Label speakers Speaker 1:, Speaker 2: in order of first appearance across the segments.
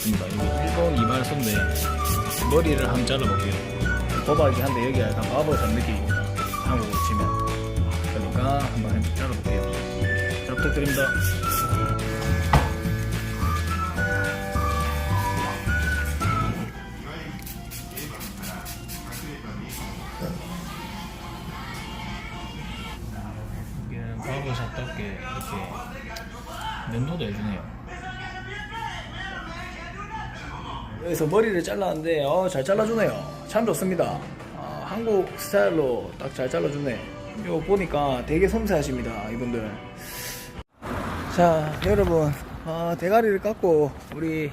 Speaker 1: 왔습니다. 여기 일본 이발소인데 머리를 한번 잘라볼게요. 버바지 한데 여기 약간 바버샵 느낌입니다. 한국으로 치면. 그러니까 한번 잘라볼게요. 잘 부탁드립니다. 여기서 머리를 잘랐는데 어, 잘 잘라주네요. 참 좋습니다. 아, 한국 스타일로 딱 잘 잘라주네. 이거 보니까 되게 섬세하십니다, 이분들. 자, 여러분 아, 대가리를 깎고 우리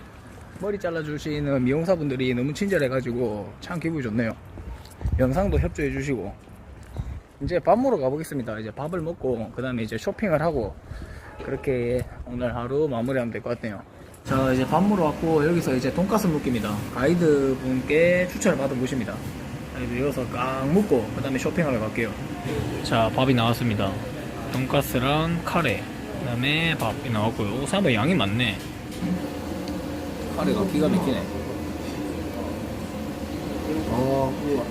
Speaker 1: 머리 잘라주시는 미용사분들이 너무 친절해가지고 참 기분이 좋네요. 영상도 협조해 주시고 이제 밥 먹으러 가보겠습니다. 이제 밥을 먹고 그 다음에 이제 쇼핑을 하고 그렇게 오늘 하루 마무리하면 될 것 같네요. 자 이제 밥 먹으러 왔고 여기서 이제 돈가스 묵기입니다. 가이드 분께 추천을 받은 곳입니다. 가이드 여기서 깡 묵고 그 다음에 쇼핑하러 갈게요. 자 밥이 나왔습니다. 돈가스랑 카레 그 다음에 밥이 나왔고요. 오 생각보다 양이 많네. 카레가 기가 막히네. 어, 우와.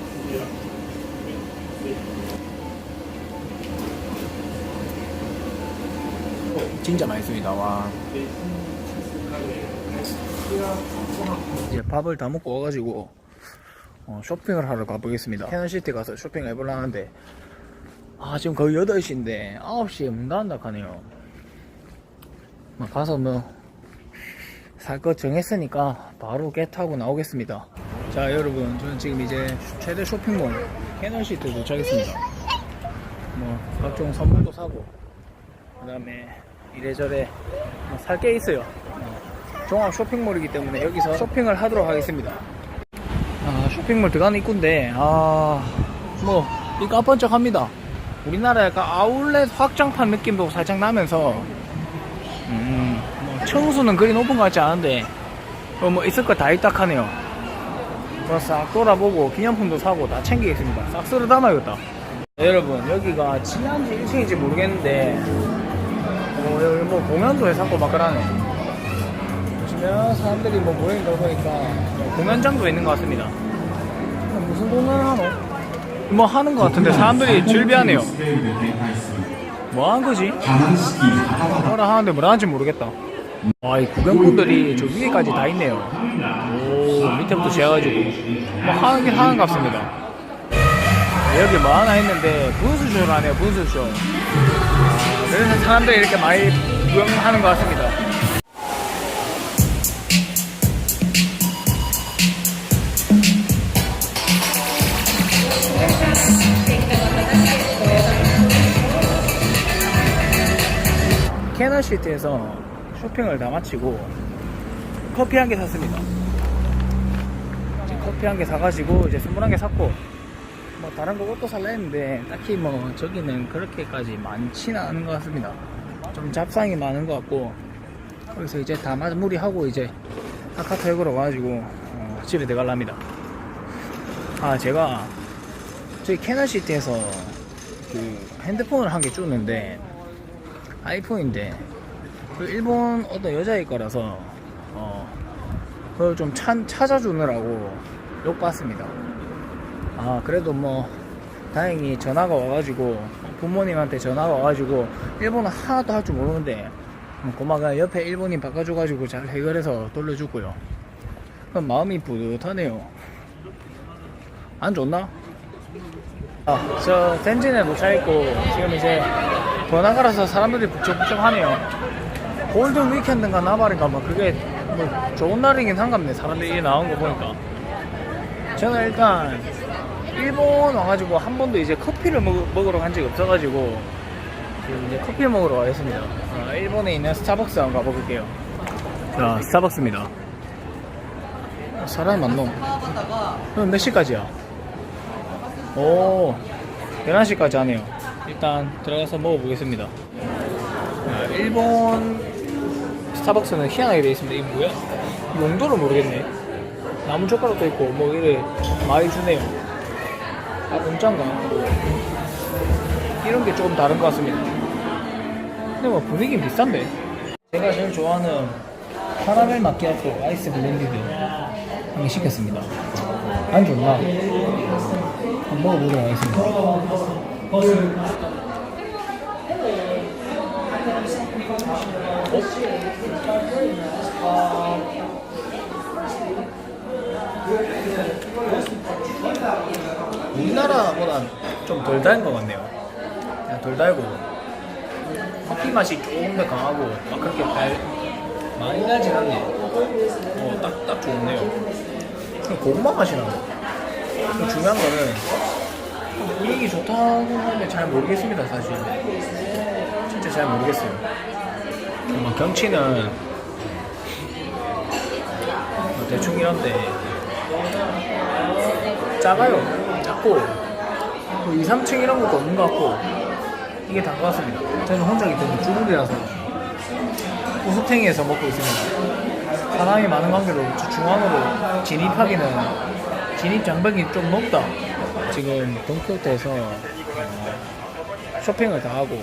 Speaker 1: 진짜 맛있습니다. 와. 이제 밥을 다 먹고 와가지고 어, 쇼핑을 하러 가보겠습니다. 캐논시티 가서 쇼핑을 해보려 하는데 아 지금 거의 8시인데 9시에 문 닫는다 하네요. 뭐 가서 뭐 살 것 정했으니까 바로 개 타고 나오겠습니다. 자 여러분 저는 지금 이제 최대 쇼핑몰 캐논시티 도착했습니다. 뭐 각종 선물도 사고 그 다음에 이래저래 뭐 살게 있어요. 종합 쇼핑몰이기 때문에 여기서 쇼핑을 하도록 하겠습니다. 아, 쇼핑몰 들어가는 입구인데, 아, 뭐, 이 깜번쩍합니다. 우리나라 약간 아울렛 확장판 느낌도 살짝 나면서, 음, 뭐, 청수는 그리 높은 것 같지 않은데, 어, 뭐, 있을 거 다 있다 하네요. 뭐싹 돌아보고 기념품도 사고 다 챙기겠습니다. 싹 쓸어 담아야겠다. 네, 여러분, 여기가 지난지 1층인지 모르겠는데, 어, 여기 뭐 공연도 해놨고 막 그러네. 보시면 사람들이 뭐 모여있는 거 보니까 뭐 공연장도 있는 것 같습니다. 무슨 공연을 하노? 뭐 하는 것 같은데 사람들이 즐비하네요. 뭐 하는 거지? 뭐라 하는데 뭐라 하는지 모르겠다. 와, 이 구경꾼들이 저 위에까지 다 있네요. 오, 밑에부터 시작해가지고 뭐 하는 게 하는 것 같습니다. 여기 뭐 하나 했는데 분수쇼를 하네요, 분수쇼. 아, 그래서 사람들이 이렇게 많이 구경하는 것 같습니다. 캐너시티에서 쇼핑을 다 마치고 커피 한 개 샀습니다. 커피 한 개 사가지고 이제 선물 한 개 샀고 뭐 다른 거 옷도 살라 했는데 딱히 뭐 저기는 그렇게까지 많지는 않은 것 같습니다. 좀 잡상이 많은 것 같고 그래서 이제 다 마무리하고 이제 아카타 역으로 와가지고 어, 집에 들어갈랍니다. 아 제가 저희 캐너시티에서 그 핸드폰을 한개 줬는데 아이폰인데 그 일본 어떤 여자일 거라서 어 그걸 좀 찬, 찾아주느라고 욕받습니다. 아 그래도 뭐 다행히 전화가 와가지고 부모님한테 전화가 와가지고 일본어 하나도 할 줄 모르는데 음, 고마가 옆에 일본인 바꿔줘가지고 잘 해결해서 돌려주고요. 마음이 뿌듯하네요. 안 좋나? 아, 저 덴진에 도착했고 지금 이제 번화가라서 사람들이 북적북적하네요. 골든 위켄드인가 나발인가 뭐 그게 뭐 좋은 날이긴 한갑네. 사람들이 나온 거 보니까. 저는 일단 일본 와가지고 한 번도 이제 커피를 먹, 먹으러 간 적이 없어가지고 지금 이제 커피 먹으러 가겠습니다. 아, 일본에 있는 스타벅스 한번 가볼게요. 자, 스타벅스입니다. 사람이 많노? 그럼 몇 시까지야? 오, 11시까지 하네요. 일단 들어가서 먹어보겠습니다. 아, 일본 스타벅스는 희한하게 되어 있습니다. 이게 뭐야? 용도를 모르겠네. 나무 젓가락도 있고, 뭐, 이래 많이 주네요. 아, 공짜인가? 이런 게 조금 다른 것 같습니다. 근데 뭐 분위기는 비싼데? 제가 제일 좋아하는 카라멜 마키아토 아이스 블렌디드 한개 시켰습니다. 안 좋나? 한번 먹어보도록 하겠습니다. 우리나라보다 좀 덜달것 같네요. 그냥 덜 달고 커피 맛이 조금 더 강하고 막 그렇게 달 많이 달진 않네. 어, 딱, 딱 좋네요. 고구마 맛이 나고. 또 중요한 거는 분위기 좋다고 하는데 잘 모르겠습니다, 사실. 진짜 잘 모르겠어요. 막 경치는 뭐 대충 이런데 작아요. 작고 2, 3층 이런 것도 없는 것 같고 이게 단 것 같습니다. 저는 혼자기 때문에 주물이라서 우수탱이에서 먹고 있습니다. 사람이 많은 관계로 저 중앙으로 진입하기는 진입 장벽이 좀 높다. 지금 돈키호테에서 어, 쇼핑을 다 하고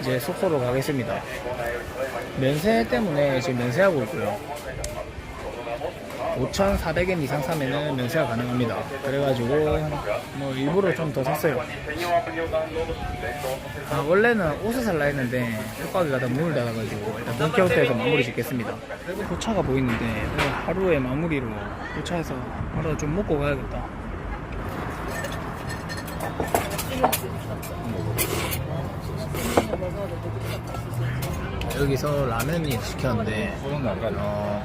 Speaker 1: 이제 숙소로 가겠습니다. 면세 때문에 지금 면세하고 있고요. 5,400엔 이상 사면은 면세가 가능합니다. 그래가지고 뭐 일부러 좀 더 샀어요. 아, 원래는 옷을 살라 했는데 톡가게 가다 문을 닫아가지고 일단 돈키호테에서 마무리 짓겠습니다. 포차가 보이는데 오늘 하루의 마무리로 포차에서 하루 좀 먹고 가야겠다. 여기서 라면이 시켰는데 어,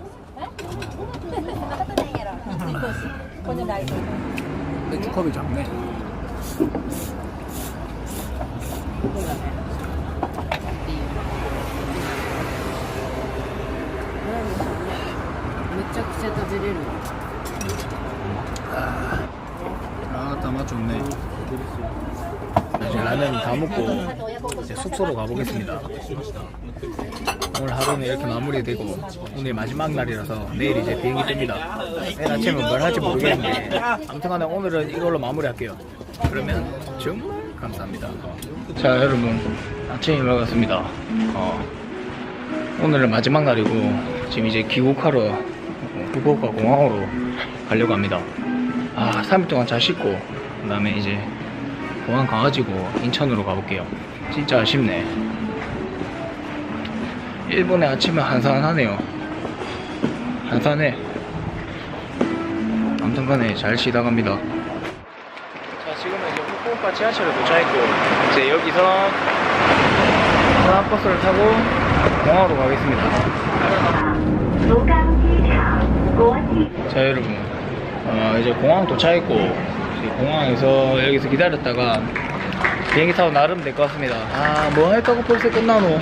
Speaker 2: 大丈夫。で、ちゃ。うね。めちゃくちゃ食べれる。
Speaker 1: ああ、たまちょんね。 이제 라면 다 먹고 이제 숙소로 가보겠습니다. 오늘 하루는 이렇게 마무리되고 오늘 마지막 날이라서 내일 이제 비행기 뜹니다. 내일 아침에 뭘 할지 모르겠는데 아무튼간에 오늘은 이걸로 마무리할게요. 그러면 정말 감사합니다. 자 여러분 아침에 먹었습니다. 어, 오늘은 마지막 날이고 지금 이제 귀국하러 어, 후쿠오카 공항으로 가려고 합니다. 아, 3일 동안 잘 씻고, 그 다음에 이제 공항 가가지고 인천으로 가볼게요. 진짜 아쉽네. 일본의 아침은 한산하네요. 한산해. 아무튼 간에 잘 쉬다 갑니다. 자, 지금은 이제 후쿠오카 지하철에 도착했고, 이제 여기서 산악버스를 타고 공항으로 가겠습니다. 자 여러분 어, 이제 공항 도착했고 공항에서 여기서 기다렸다가 비행기 타고 나름 될 것 같습니다. 아뭐 할까고 벌써 끝나노?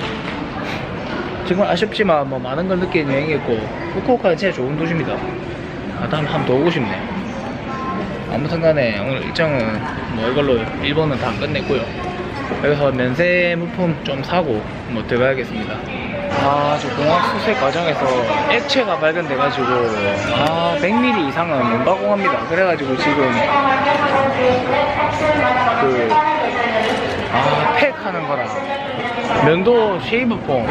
Speaker 1: 정말 아쉽지만 뭐 많은 걸 느끼는 여행이었고 후쿠오카는 진짜 좋은 도시입니다. 아 다음에 한번 더 오고 싶네. 아무튼 간에 오늘 일정은 뭐 이걸로 일본은 다 끝냈고요. 여기서 면세 물품 좀 사고 뭐 들어가야겠습니다 아, 저 공항 수색 과정에서 액체가 발견돼가지고, 아, 100ml 이상은 못 가공합니다. 그래가지고 지금, 그, 아, 팩 하는 거랑, 면도 쉐이브폼,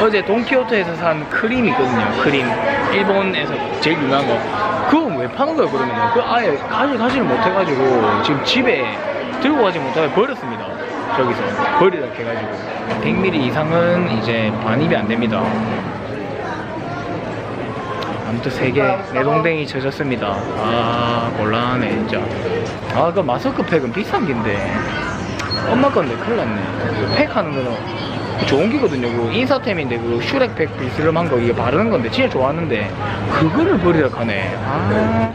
Speaker 1: 어제 돈키호테에서 산 크림 있거든요. 크림. 일본에서 제일 유명한 거. 그건 왜 파는 거예요, 그러면? 그 아예 가지, 가지를 못해가지고, 지금 집에 들고 가지 못하게 버렸습니다. 저기서. 버리라 해가지고. 100ml 이상은 이제 반입이 안 됩니다. 아무튼 세개 내동댕이 젖었습니다. 아 곤란하네 진짜. 아 그 마스크 팩은 비싼 긴데 엄마 건데 큰일 났네. 그 팩하는 거는 좋은 기거든요. 그 인사템인데 그 슈렉팩 비스름한 거 이게 바르는 건데 진짜 좋았는데 그거를 버리라 하네. 아.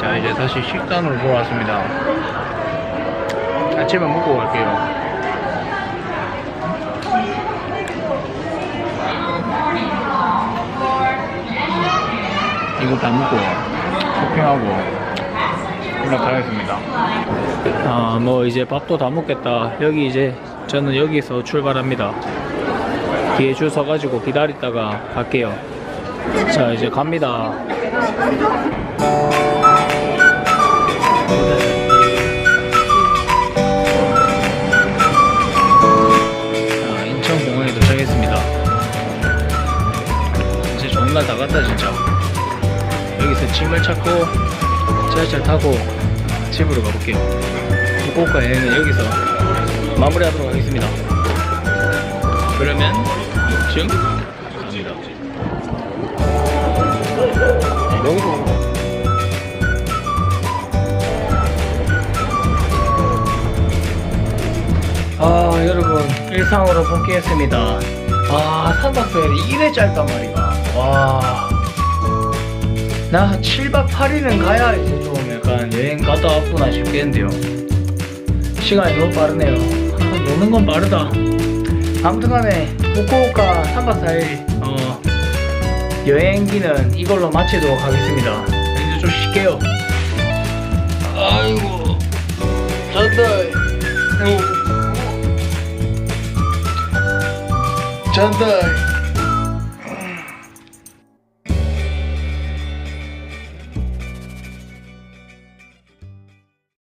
Speaker 1: 자 이제 다시 식단으로 돌아왔습니다. 아침에 먹고 갈게요. 이거 다 먹고 쇼핑하고 연락하겠습니다. 아, 뭐 이제 밥도 다 먹겠다. 여기 이제 저는 여기서 출발합니다. 뒤에 줄 서가지고 기다리다가 갈게요. 자, 이제 갑니다. 날다 갔다 진짜. 여기서 짐을 찾고 지하철 타고 집으로 가볼게요. 후쿠오카 여행은 여기서 마무리하도록 하겠습니다. 그러면 지금 갑니다. 여기서 아 여러분 일상으로 복귀했습니다 아 3박 4일이 이래 짧단 말이야 와 나 7박 8일은 가야 이제 좀 약간 여행 갔다 왔구나 싶겠는데요. 시간이 너무 빠르네요. 아, 노는 건 빠르다. 아무튼 간에 후쿠오카 3박 4일 어, 여행기는 이걸로 마치도록 하겠습니다. 이제 좀 쉴게요. 아이고. 잔다. 잔다